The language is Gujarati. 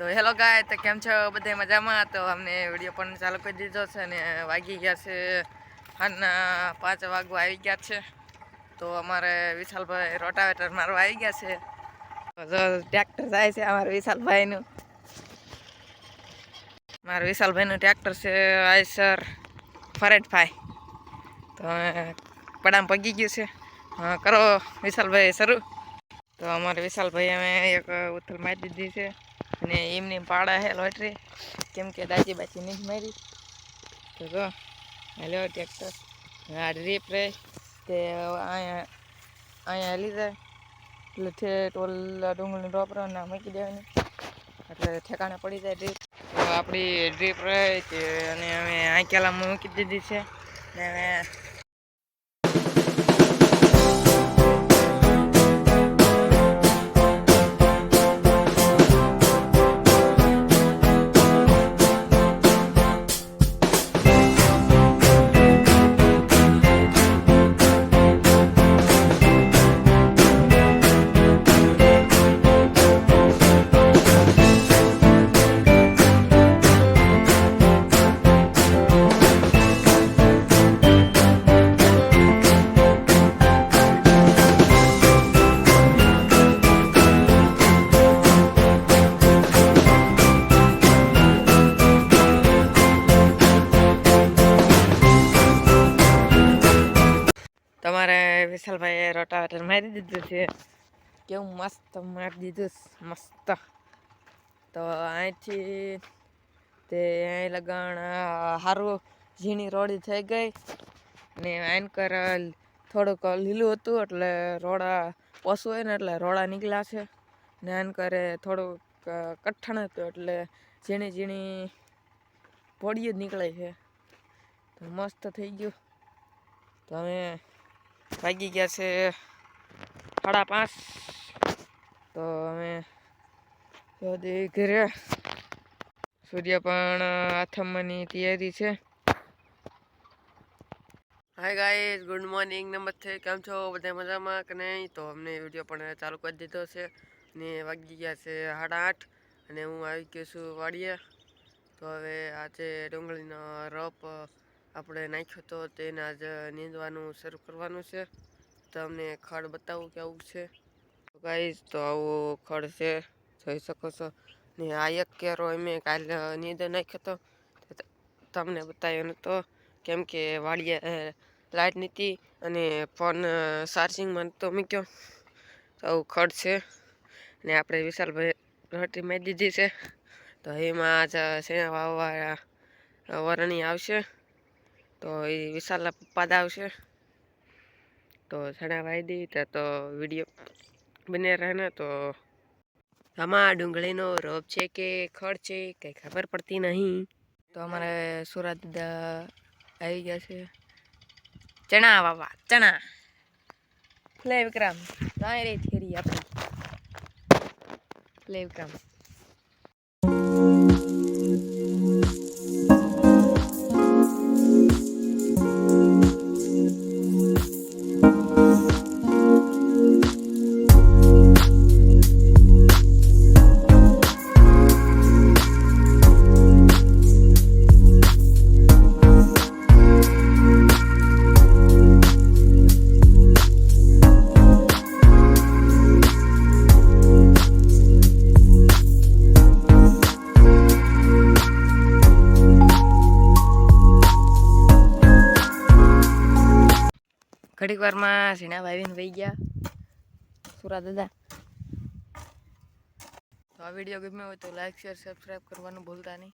તો હેલો ગાય, તો કેમ છો? બધે મજામાં? તો અમને વીડિયો પણ ચાલુ કરી દીધો છે અને વાગી ગયા છે હાના પાંચ વાગવા આવી ગયા છે. તો અમારે વિશાલભાઈ રોટાવેટર મારવા આવી ગયા છે. ટ્રેક્ટર જાય છે અમારે વિશાલભાઈનું. મારા વિશાલભાઈનું ટ્રેક્ટર છે આઈસર ફરેટભાઈ તો પડામ પગી ગયું છે. કરો વિશાલભાઈ શરૂ. તો અમારે વિશાલભાઈ અમે એક ઉથલ મારી દીધી છે. અને એમની પાડા હે લોટરી. કેમ કે દાજી બાજી નહીં મારી. તો જો હેલો ટ્રેક્ટર. આ રીપ રે તે અહીંયા અહીંયા લીધા એટલે ઠે ટોલા ડુંગળીની રોપરો ના મૂકી દેવાની. એટલે ઠેકાણે પડી જાય ડ્રીપ આપણી ડ્રીપ રહે છે અને અમે આંકેલામાં મૂકી દીધી છે. ને તમારે વિશાલભાઈએ રોટાવેટર મારી દીધું છે. કેવું મસ્ત મારી દીધું મસ્ત. તો અહીંથી તે અહીં લગણ સારું ઝીણી રોડી થઈ ગઈ ને એન્કર થોડુંક લીલું હતું એટલે રોડા પશુ હોય ને એટલે રોડા નીકળ્યા છે. ને એન્કરે થોડુંક કઠણ હતું એટલે ઝીણી ઝીણી પોડીઓ જ નીકળે છે. તો મસ્ત થઈ ગયું. તો અમે વાગી ગયા છે સાડા પાંચ. તો અમે ઘરે. સૂર્ય પણ આથમવાની તૈયારી છે. હાય ગાઈઝ ગુડ મોર્નિંગ નમસ્તે, કેમ છો? બધા મજામાં કે નહીં? તો અમને વીડિયો પણ ચાલુ કરી દીધો છે. ને વાગી ગયા છે સાડા આઠ અને હું આવી ગયો છું વાડીએ. તો હવે આજે ડુંગળીનો રોપ આપણે નાખ્યો તો તેને આજે નીંદવાનું શરૂ કરવાનું છે. તમને ખડ બતાવું કેવું છે. ગાઈઝ તો આવું ખડ છે. જોઈ શકો છો. ને આ એક કેરો અમે કાલે નીંદ નાખ્યો તો તમને બતાવ્યો નહોતો કેમ કે વાડીએ લાઇટ નહોતી અને ફોન ચાર્જિંગમાં નહોતો મૂક્યો. તો આવું ખડ છે. ને આપણે વિશાલભાઈ રોટી મારી દીધી છે. તો એમાં આજ શેણા વાવવા વરણી આવશે. તો એ વિશાલના પપ્પા જ આવશે. તો ચણા વાઈ દી, ત્યાં તો વીડિયો બને રહે ને, તો આમાં ડુંગળીનો રોપ છે કે ખડ છે, કંઈ ખબર પડતી નહીં. તો અમારે સુરત આવી ગયા છે. ચણા વાવા ચણા. ફ્લે વિક્રમ કાંઈ રે થેરી આપણે. ફ્લે વિક્રમ. ઘડીક વારમાં ઝીણા વાવીને વહી ગયા સુરા દાદા તો આ વીડિયો ગમ્યો હોય તો લાઈક શેર સબસ્ક્રાઈબ કરવાનું ભૂલતા નહીં